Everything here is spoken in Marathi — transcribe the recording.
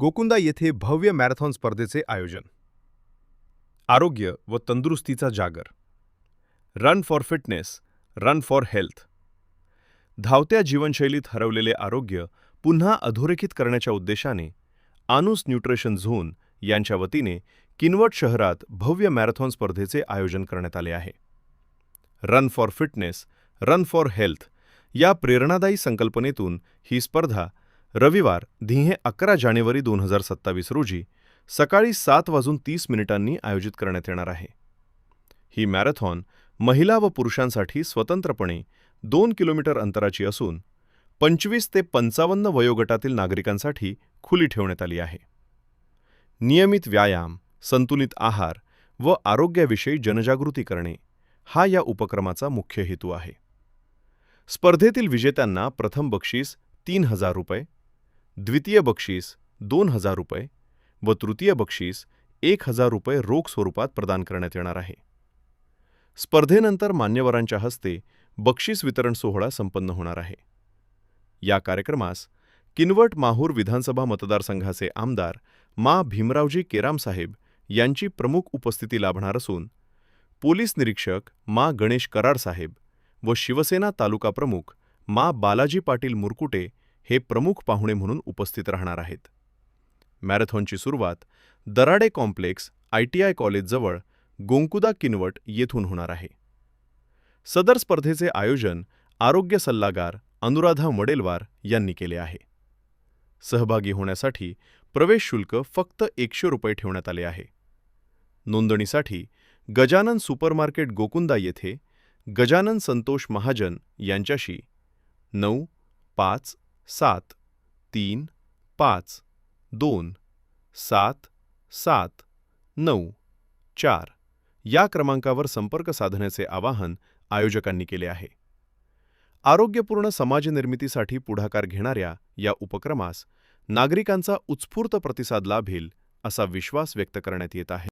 गोकुंदा येथे भव्य मॅरेथॉन स्पर्धेचे आयोजन. आरोग्य व तंदुरुस्तीचा जागर. Run for fitness run for health. धावत्या जीवनशैलीत हरवलेले आरोग्य पुन्हा अधोरेखित करण्याच्या उद्देशाने आनुस न्यूट्रिशन झोन यांच्या वतीने किनवट शहरात भव्य मॅरेथॉन स्पर्धेचे आयोजन करण्यात आले आहे. Run for fitness run for health या प्रेरणादायी संकल्पनेतून ही स्पर्धा रविवार धिहे अकरा जानेवारी दोन हजार सत्तावीस रोजी सकाळी सात वाजून तीस मिनिटांनी आयोजित करण्यात येणार आहे. ही मॅरेथॉन महिला व पुरुषांसाठी स्वतंत्रपणे दोन किलोमीटर अंतराची असून पंचवीस ते पंचावन्न वयोगटातील नागरिकांसाठी खुली ठेवण्यात आली आहे. नियमित व्यायाम संतुलित आहार व आरोग्याविषयी जनजागृती करणे हा या उपक्रमाचा मुख्य हेतू आहे. स्पर्धेतील विजेत्यांना प्रथम बक्षीस तीन हजार रुपये द्वितीय बक्षीस दोन हजार रुपये व तृतीय बक्षीस एक हजार रुपये रोख स्वरूपात प्रदान करण्यात येणार आहे. स्पर्धेनंतर मान्यवरांच्या हस्ते बक्षीस वितरण सोहळा संपन्न होणार आहे. या कार्यक्रमास किनवट माहूर विधानसभा मतदारसंघाचे आमदार मा भीमरावजी केरामसाहेब यांची प्रमुख उपस्थिती लाभणार असून पोलीस निरीक्षक मा गणेश कराडसाहेब व शिवसेना तालुका प्रमुख मा बालाजी पाटील मुरकुटे हे प्रमुख पाहुणे म्हणून उपस्थित राहणार आहेत. मॅरेथॉनची सुरुवात Darade complex I T I कॉलेजजवळ Gonkuda Kinwat येथून होणार आहे. सदर स्पर्धेचे आयोजन आरोग्य सल्लागार अनुराधा मडेलवार यांनी केले आहे. सहभागी होण्यासाठी प्रवेश शुल्क फक्त एकशे रुपये ठेवण्यात आले आहे. नोंदणीसाठी गजानन सुपरमार्केट गोकुंदा येथे गजानन संतोष महाजन यांच्याशी नऊ पाच सात तीन पाच दोन सात सात नऊ चार या क्रमांकावर संपर्क साधण्याचे आवाहन आयोजकांनी केले आहे. आरोग्यपूर्ण समाजनिर्मितीसाठी पुढाकार घेणाऱ्या या उपक्रमास नागरिकांचा उत्स्फूर्त प्रतिसाद लाभेल असा विश्वास व्यक्त करण्यात येत आहे.